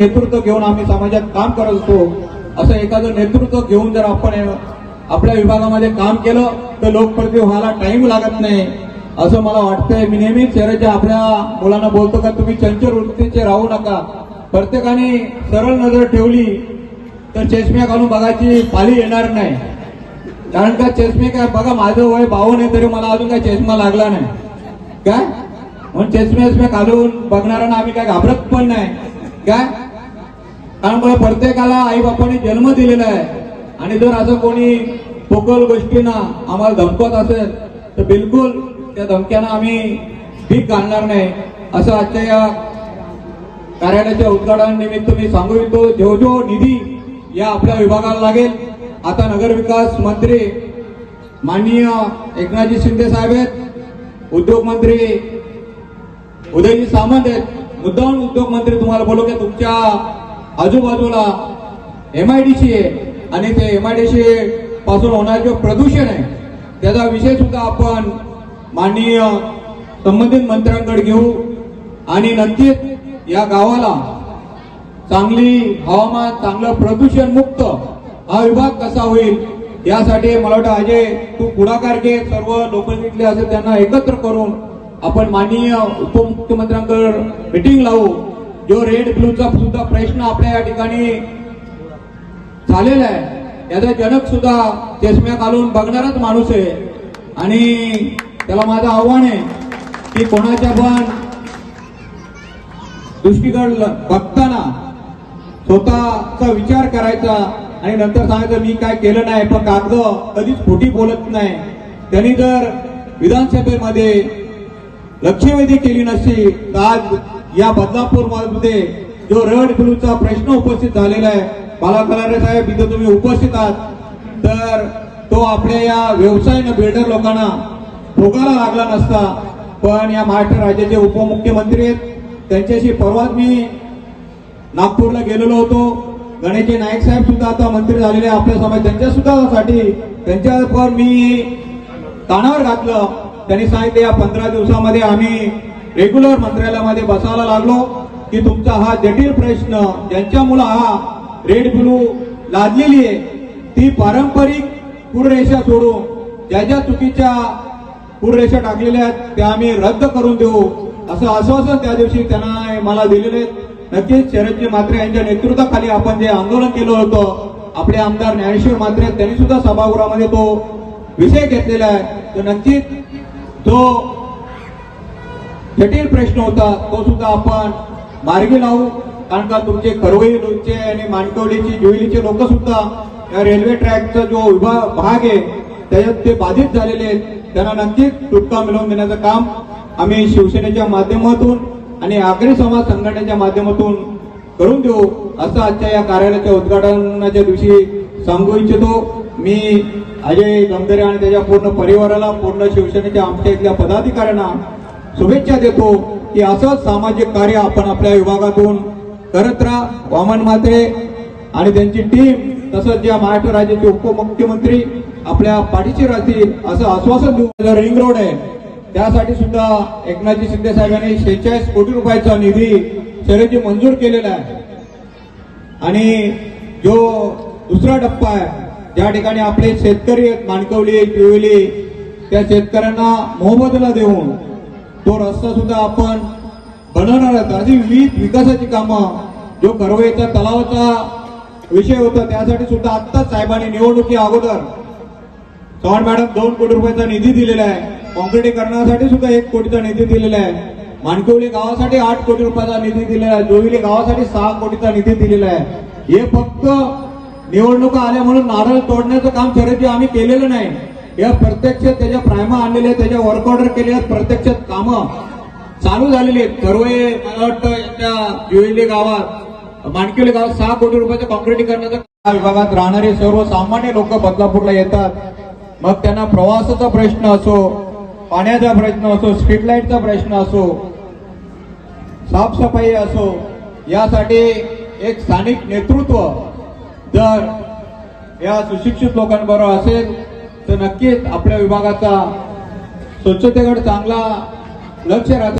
नेतृत्व घेऊन आम्ही समाजात काम करत असतो असं एखादं नेतृत्व घेऊन जर आपण आपल्या विभागामध्ये काम केलं तर लोकप्रतिनिधी व्हायला टाइम लागत नाही. असं मला वाटतंय. मी नेहमीच शहराच्या आपल्या मुलांना बोलतो का तुम्ही चंचल वृत्तीचे राहू नका. प्रत्येकाने सरळ नजर ठेवली तर चष्म्या घालून बघायची पाली येणार नाही. कारण का चष्मे काय बघा माझं वय बावन आहे तरी मला अजून काय चष्मा लागला नाही. काय? म्हणून चष्मे चष्मे घालून बघणाऱ्यांना आम्ही काय घाबरत पण नाही. काय? कारण प्रत्येकाला आई बापाने जन्म दिलेला आहे. आणि जर असं कोणी पोकल गोष्टींना आम्हाला धमकत असेल तर बिलकुल त्या धमक्यांना आम्ही भीक घालणार नाही. असं आजच्या या कार्यालयाच्या उद्घाटनानिमित्त मी सांगू इच्छितो जो जो निधी या आपल्या विभागाला लागेल आता नगरविकास मंत्री माननीय एकनाथजी शिंदे साहेब आहेत उद्योगमंत्री उदयजी सामंत आहेत. मुद्दाम उद्योगमंत्री तुम्हाला बोलू की? तुमच्या आजूबाजूला एम आय डी सी आहे आणि ते एम आय डी सी पासून होणारे जे प्रदूषण आहे त्याचा विषय सुद्धा आपण माननीय संबंधित मंत्र्यांकडे घेऊ. आणि नक्कीच या गावाला चांगली हवामान चांगलं प्रदूषण मुक्त हा विभाग कसा होईल यासाठी मला वाटतं अजय तू पुढाकार घे. सर्व लोक असेल त्यांना एकत्र करून आपण माननीय उपमुख्यमंत्र्यांकडे मिटिंग लावू. जो रेड ब्लूचा सुद्धा प्रश्न आपल्या या ठिकाणी झालेला आहे. याचा जनक सुद्धा चष्म्या घालून बघणाराच माणूस आहे. आणि त्याला माझं आव्हान आहे की कोणाच्या पण दृष्टीकडे बघताना स्वतःचा विचार करायचा आणि नंतर सांगायचं मी काय केलं नाही पण कागद कधीच खोटी बोलत नाही. त्यांनी जर विधानसभेमध्ये लक्षवेधी केली नसती तर आज या बदलापूरमध्ये जो रड ब्लूचा प्रश्न उपस्थित झालेला आहे बाला कलारे साहेब इथं तुम्ही उपस्थित आहात. तर तो आपल्या या व्यवसायानं बिल्डर लोकांना भोगायला लागला नसता. पण या महाराष्ट्र राज्याचे उपमुख्यमंत्री आहेत. त्यांच्याशी परवाच मी नागपूरला गेलेलो होतो. गणेशजी नाईक साहेब सुद्धा आता मंत्री झालेले आहे आपल्या समाज त्यांच्या सुद्धा साठी त्यांच्यावर मी कानावर घातलं. त्यांनी सांगितलं या पंधरा दिवसामध्ये आम्ही रेग्युलर मंत्रालयामध्ये बसायला लागलो की तुमचा हा जटिल प्रश्न ज्यांच्यामुळं हा रेड ब्लू लादलेली आहे ती पारंपरिक पूररेषा सोडून ज्या ज्या चुकीच्या पूररेषा टाकलेल्या आहेत त्या आम्ही रद्द करून देऊ असं आश्वासन त्या दिवशी त्यांना मला दिलेले आहे. नक्कीच शरदजी म्हात्रे यांच्या नेतृत्वाखाली आपण जे आंदोलन केलं होतं आपले आमदार ज्ञानेश्वर म्हात्रे त्यांनी सुद्धा सभागृहामध्ये तो विषय घेतलेला आहे तर नक्कीच जो जटिल प्रश्न होता तो सुद्धा आपण मार्गी लावू. कारण का तुमचे करवई लोकचे आणि मानकवलीची जुईलीचे लोक सुद्धा या रेल्वे ट्रॅकचा जो विभाग भाग आहे त्याच्यात ते बाधित झालेले आहेत. त्यांना नक्कीच तुटका मिळवून देण्याचं काम आम्ही शिवसेनेच्या माध्यमातून आणि आगरी समाज संघटनेच्या माध्यमातून करून देऊ असं आजच्या या कार्यालयाच्या उद्घाटनाच्या दिवशी सांगू इच्छितो. मी अजय गंधरे आणि त्याच्या पूर्ण परिवाराला पूर्ण शिवसेनेच्या आमच्या इथल्या पदाधिकाऱ्यांना शुभेच्छा देतो की असंच सामाजिक कार्य आपण आपल्या विभागातून करत राहा. वामन म्हात्रे आणि त्यांची टीम तसंच ज्या महाराष्ट्र राज्याचे उपमुख्यमंत्री आपल्या पाठीशी राहतील असं आश्वासन देऊ रिंग रोड आहे. त्यासाठी सुद्धा एकनाथजी शिंदे साहेबांनी शेहेचाळीस कोटी रुपयाचा निधी शर्यती मंजूर केलेला आहे. आणि जो दुसरा टप्पा आहे ज्या ठिकाणी आपले शेतकरी आहेत मानकवली पिवली त्या शेतकऱ्यांना मोहबदला देऊन तो रस्ता सुद्धा आपण बनवणार आहोत. अशी विविध विकासाची कामं जो करवेचा तलावाचा विषय होता त्यासाठी सुद्धा आत्ताच साहेबांनी निवडणुकी अगोदर चव्हाण मॅडम दोन कोटी रुपयाचा निधी दिलेला आहे. कॉन्क्रिटीकरणासाठी सुद्धा एक कोटीचा निधी दिलेला आहे. मानकिवली गावासाठी आठ कोटी रुपयाचा निधी दिलेला आहे. जोविली गावासाठी सहा कोटीचा निधी दिलेला आहे. हे फक्त निवडणुका आल्या म्हणून नारळ तोडण्याचं काम शर्यती आम्ही केलेलं नाही. या प्रत्यक्ष त्याच्या प्रायमा आणलेल्या आहेत, त्याच्या वर्क ऑर्डर केलेल्या आहेत, प्रत्यक्षात कामं चालू झालेली आहेत. कर्वे मला वाटतं यांच्या जुवेली गावात मानकिवली गावात सहा कोटी रुपयाचं कॉन्क्रिटिंग करण्याचं विभागात राहणारे सर्वसामान्य लोक बदलापूरला येतात. मग त्यांना प्रवासाचा प्रश्न असो पाण्याचा प्रश्न असो स्ट्रीट लाईटचा प्रश्न असो साफसफाई असो यासाठी एक स्थानिक नेतृत्व जर या सुशिक्षित लोकांबरोबर असेल तर नक्कीच आपल्या विभागाचा स्वच्छतेकडे चांगला लक्ष राहतं.